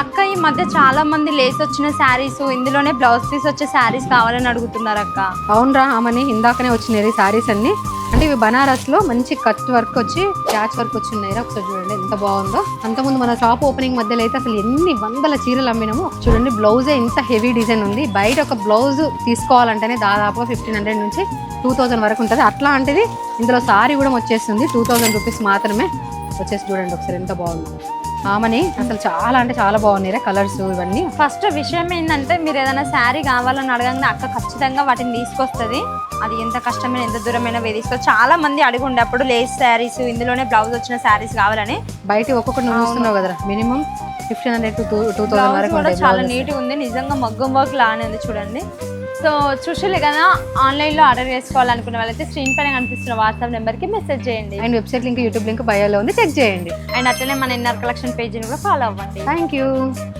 అక్క ఈ మధ్య చాలా మంది లేస్ వచ్చిన శారీస్ ఇందులోనే బ్లౌజ్ పీస్ వచ్చే శారీస్ కావాలని అడుగుతున్నారు అక్క. అవునరా ఆమెని ఇందాకనే వచ్చినాయి సారీస్ అన్ని. అంటే ఇవి బనారస్లో మంచి కట్ వర్క్ వచ్చి క్యాచ్ వర్క్ వచ్చి ఉన్నాయి ఒకసారి చూడండి ఎంత బాగుందో. అంతకుముందు మన షాప్ ఓపెనింగ్ మధ్యలో అయితే అసలు ఎన్ని వందల చీరలు అమ్మినాము. చూడండి బ్లౌజే ఇంత హెవీ డిజైన్ ఉంది. బయట ఒక బ్లౌజ్ తీసుకోవాలంటేనే దాదాపుగా ఫిఫ్టీన్ హండ్రెడ్ నుంచి టూ థౌసండ్ వరకు ఉంటుంది. అట్లాంటిది ఇందులో సారీ కూడా వచ్చేస్తుంది. టూ థౌసండ్ రూపీస్ మాత్రమే. వచ్చేసి చూడండి ఒకసారి ఎంత బాగుంది. ఆమెని అసలు చాలా అంటే చాలా బాగున్నాయి కలర్స్ ఇవన్నీ. ఫస్ట్ విషయం ఏంటంటే మీరు ఏదైనా శారీ కావాలని అడగంగా అక్క ఖచ్చితంగా వాటిని తీసుకొస్తుంది. అది ఎంత కష్టమైన ఎంత దూరమైన వే తీసుకొస్తుంది చాలా మంది అడిగి ఉండే అప్పుడు లేస్ శారీస్ ఇందులోనే బ్లౌజ్ వచ్చిన శారీస్ కావాలని. బయట ఒక్కొక్కటి నువ్వు చూస్తున్నావు కదా minimum fifteen hundred to two thousand వరకు కూడా చాలా. నీట్గా ఉంది. నిజంగా మగ్గం వర్క్ లానే ఉంది చూడండి. సో చూసారు కదా ఆన్లైన్లో ఆర్డర్ చేసుకోవాలనుకున్న వాళ్ళైతే స్క్రీన్ పైన కనిపిస్తున్న వాట్సాప్ నెంబర్కి మెసేజ్ చేయండి. And website link YouTube link బయోలో ఉంది. చెక్ చేయండి. అండ్ అట్లనే మన ఎన్ఆర్ కలెక్షన్ పేజీని కూడా ఫాలో అవ్వండి. Thank you